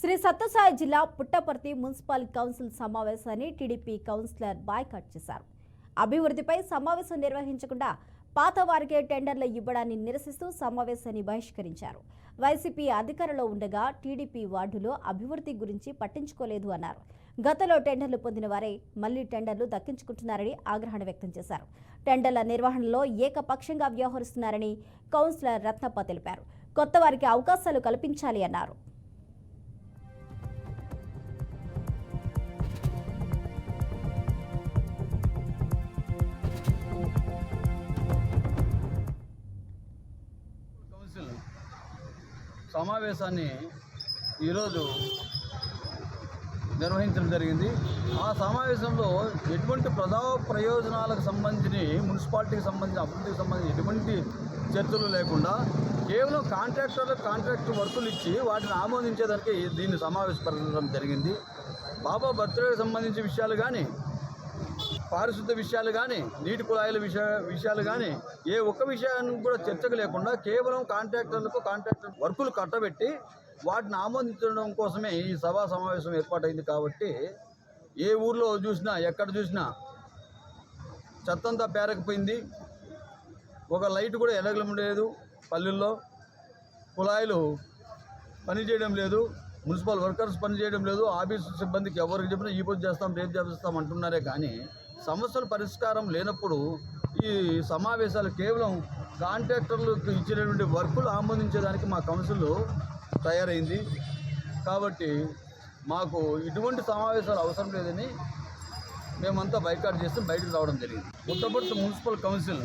శ్రీ సత్యసాయి జిల్లా Puttaparthi municipal council సమావేశాన్ని TDP councillor boycott చేశారు. అభివృద్ధిపై సమావేశం నిర్వహించకుండా పాత వారికే టెండర్లు ఇవ్వడాన్ని నిరసిస్తూ సమావేశాన్ని బహిష్కరించారు. వైసీపీ అధికారంలో ఉండగా టీడీపీ వార్డులో అభివృద్ధి గురించి పట్టించుకోలేదు అన్నారు. గతంలో టెండర్లు పొందిన వారే మళ్ళీ టెండర్లు దక్కించుకుంటున్నారని ఆగ్రహణ వ్యక్తం చేశారు. టెండర్ల నిర్వహణలో ఏకపక్షంగా వ్యవహరిస్తున్నారని కౌన్సిలర్ రత్నప్ప తెలిపారు. కొత్త వారికి అవకాశాలు కల్పించాలి అన్నారు. సమావేశాన్ని ఈరోజు నిర్వహించడం జరిగింది. ఆ సమావేశంలో ఎటువంటి ప్రజా ప్రయోజనాలకు సంబంధించి మున్సిపాలిటీకి సంబంధించిన అభివృద్ధికి సంబంధించి ఎటువంటి చర్చలు లేకుండా కేవలం కాంట్రాక్టర్లకు కాంట్రాక్ట్ వర్కులు ఇచ్చి వాటిని ఆమోదించేదానికి దీన్ని సమావేశపరచడం జరిగింది. బాబా బర్త్డేకి సంబంధించిన విషయాలు కానీ పారిశుద్ధ విషయాలు కానీ నీటి కుళాయిల విషయ విషయాలు కానీ ఏ ఒక్క విషయాన్ని కూడా చర్చకు లేకుండా కేవలం కాంట్రాక్టర్లకు కాంట్రాక్టర్ వర్కులు కట్టబెట్టి వాటిని ఆమోదించడం కోసమే ఈ సభా సమావేశం ఏర్పాటైంది కాబట్టి ఏ ఊర్లో చూసినా ఎక్కడ చూసినా చెత్తంతా పేరకపోయింది. ఒక లైట్ కూడా ఎలగలం లేదు పల్లెల్లో. కుళాయిలు పనిచేయడం లేదు. మున్సిపల్ వర్కర్స్ పనిచేయడం లేదు ఆఫీసు సిబ్బందికి ఎవరికి చెప్పినా ఈ పొద్దు చేస్తాం రేపు చేస్తాం అంటున్నారే కానీ సమస్యల పరిష్కారం లేనప్పుడు ఈ సమావేశాలు కేవలం కాంట్రాక్టర్లకు ఇచ్చినటువంటి వర్కులు ఆమోదించేదానికి మా కౌన్సిల్ తయారైంది. కాబట్టి మాకు ఇటువంటి సమావేశాలు అవసరం లేదని మేమంతా బైకాట్ చేసి బయటకు రావడం జరిగింది. Puttaparthi municipal council